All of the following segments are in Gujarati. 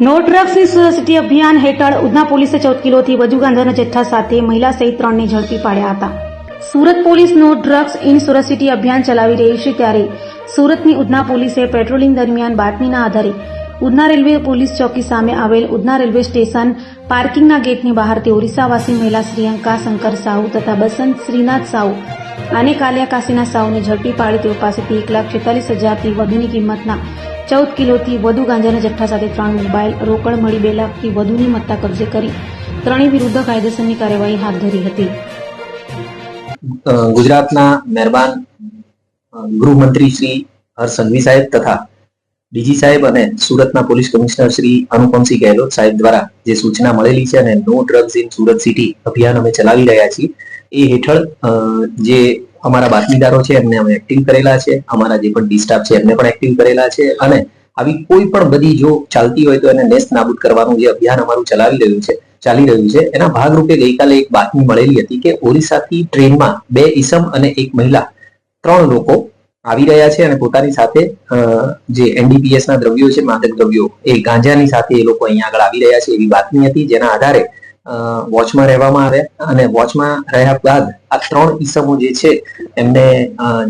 નો ડ્રગ્સની સુરસિટી અભિયાન હેઠળ ઉધના પોલીસે ચૌદ કિલોથી વધુ ગાંધાના જથ્થા સાથે મહિલા સહિત ત્રણને ઝડપી પાડ્યા હતા. Surat police no drugs in સુરસિટી અભિયાન ચલાવી રહી છે ત્યારે સુરતની ઉધના પોલીસે પેટ્રોલિંગ દરમિયાન બાતમીના આધારે ઉધના રેલવે પોલીસ ચોકી સામે આવેલ ઉધના રેલવે સ્ટેશન પાર્કિંગના ગેટની બહારથી ઓરિસ્સાવાસી મહિલા શ્રીયંકા શંકર સાહુ તથા બસંત શ્રીનાથ સાહુ અને કાલિયા કાશીના સાહુને ઝડપી પાડી તેઓ પાસેથી એક લાખ છેતાલીસ હજારથી વધુની કિંમતના ચૌદ કિલોથી વધુ ગાંજાના જથ્થા સાથે ત્રણ મોબાઈલ રોકડ મળી બે લાખથી વધુની મત્તા કબજે કરી ત્રણેય વિરુદ્ધ કાયદેસરની કાર્યવાહી હાથ ધરી હતી. ગુજરાતના મહેરબાન ગૃહમંત્રી શ્રી હર્ષ સંઘવી સાહેબ તથા ડીજી સાહેબ અને સુરતના પોલીસ કમિશનર શ્રી અનુપમસિંહ ગહેલોત સાહેબ દ્વારા જે સૂચના મળેલી છે અને no drugs in Surat city અભિયાન અમે ચલાવી રહ્યા છીએ, એ હેઠળ જે અમારા બાતમીદારો છે, એમને અમે એક્ટિંગ કરેલા છે, અમારા જે પણ ડિસ્ટાફ છે, એમને પણ એક્ટિંગ કરેલા છે અને આવી કોઈ પણ બધી જો ચાલતી હોય તો એને નેસ્ત નાબૂદ કરવાનું જે અભિયાન અમારું ચલાવી રહ્યું છે, ચાલી રહ્યું છે. એના ભાગરૂપે ગઈકાલે એક બાતમી મળેલી હતી કે ઓરિસ્સાથી ટ્રેનમાં બે ઈસમ અને એક મહિલા ત્રણ લોકો આવી રહ્યા છે અને પોતાની સાથે જે એનડીપીએસ ના દ્રવ્યો છે, માદક દ્રવ્યો, એ ગાંજાની સાથે એ લોકો અહીંયા આગળ આવી રહ્યા છે એવી બાતમી હતી, જેના આધારે વોચમાં રહેવામાં આવ્યા અને વોચમાં રહ્યા બાદ આ ત્રણ ઈસમો જે છે, એમને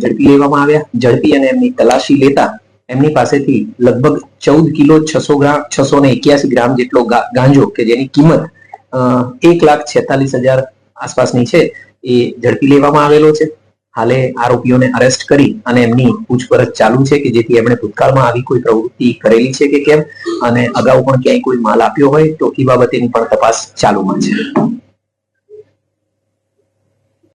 ઝડપી લેવામાં આવ્યા. ઝડપી અને એમની તલાશી લેતા એમની પાસેથી લગભગ ચૌદ કિલો છસો ગ્રામ, છસો ને એક્યાસી ગ્રામ જેટલો ગાંજો કે જેની કિંમત એક લાખ છેતાલીસ હજાર આસપાસની છે, એ ઝડપી લેવામાં આવેલો છે. હાલે આરોપીઓને અરેસ્ટ કરી અને એમની પૂછપરછ ચાલુ છે કે જેથી એમણે ભૂતકાળમાં આવી કોઈ પ્રવૃત્તિ કરેલી છે કે કેમ? અને અગાઉ પણ ક્યાંય કોઈ માલ આપ્યો હોય તો એ બાબતેની પણ તપાસ ચાલુમાં છે.